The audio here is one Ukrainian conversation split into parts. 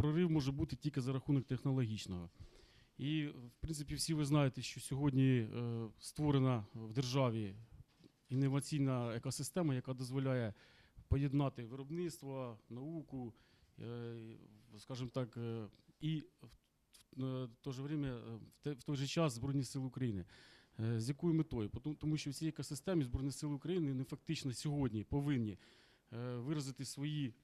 прорив може бути тільки за рахунок технологічного. І, в принципі, всі ви знаєте, що сьогодні е, створена в державі інноваційна екосистема, яка дозволяє поєднати виробництво, науку, е, скажімо так, е, і в, в, в то же время, в, той же час Збройні Сили України. З якою метою? Тому- що в цій екосистемі Збройні Сили України не фактично сьогодні повинні виразити свої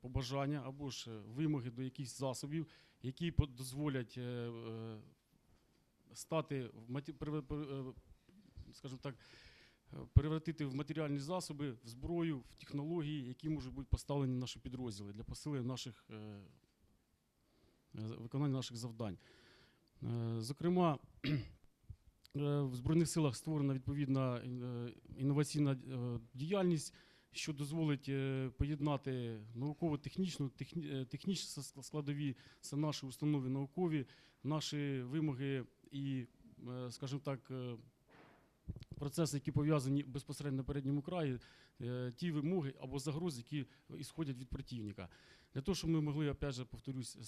побажання або ж е, вимоги до якихось засобів, які дозволять е, е, стати е, скажімо так, е, перевратити в матеріальні засоби, в зброю, в технології, які можуть бути поставлені на наші підрозділи для посилення наших е, е, виконання наших завдань. Е, Зокрема, е, в Збройних силах створена відповідна е, інноваційна е, діяльність, що дозволить е, поєднати науково-технічну, е, технічні складові, це наші установи наукові, наші вимоги і, е, скажімо так, процеси, які пов'язані безпосередньо на передньому краї, ті вимоги або загрози, які ісходять від противника. Для того, щоб ми могли, опять же, повторюсь,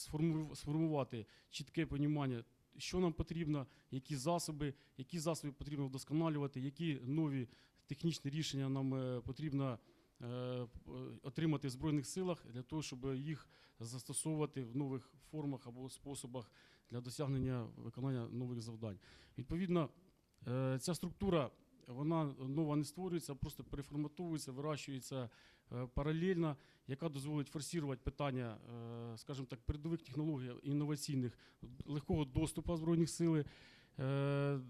сформувати чітке понімання, що нам потрібно, які засоби, які засоби потрібно вдосконалювати, які нові технічні рішення нам потрібно отримати в Збройних силах для того, щоб їх застосовувати в нових формах або способах для досягнення виконання нових завдань. Відповідно, е, ця структура вона нова не створюється, просто переформатовується, вирощується е, паралельно, яка дозволить форсувати питання, е, скажімо так, передових технологій інноваційних легкого доступу Збройних сил, е, е,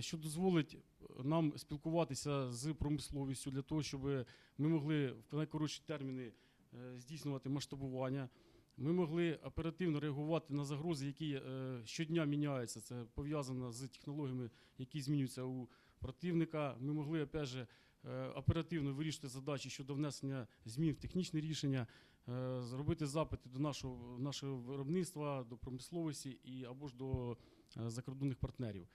що дозволить нам спілкуватися з промисловістю для того, щоб ми могли в найкоротші терміни е, здійснювати масштабування. Ми могли оперативно реагувати на загрози, які е, щодня міняються. Це пов'язано з технологіями, які змінюються у противника. Ми могли опять же, е, оперативно вирішити задачі щодо внесення змін в технічні рішення, зробити запити до нашого, нашого виробництва, до промисловості і або ж до закордонних партнерів.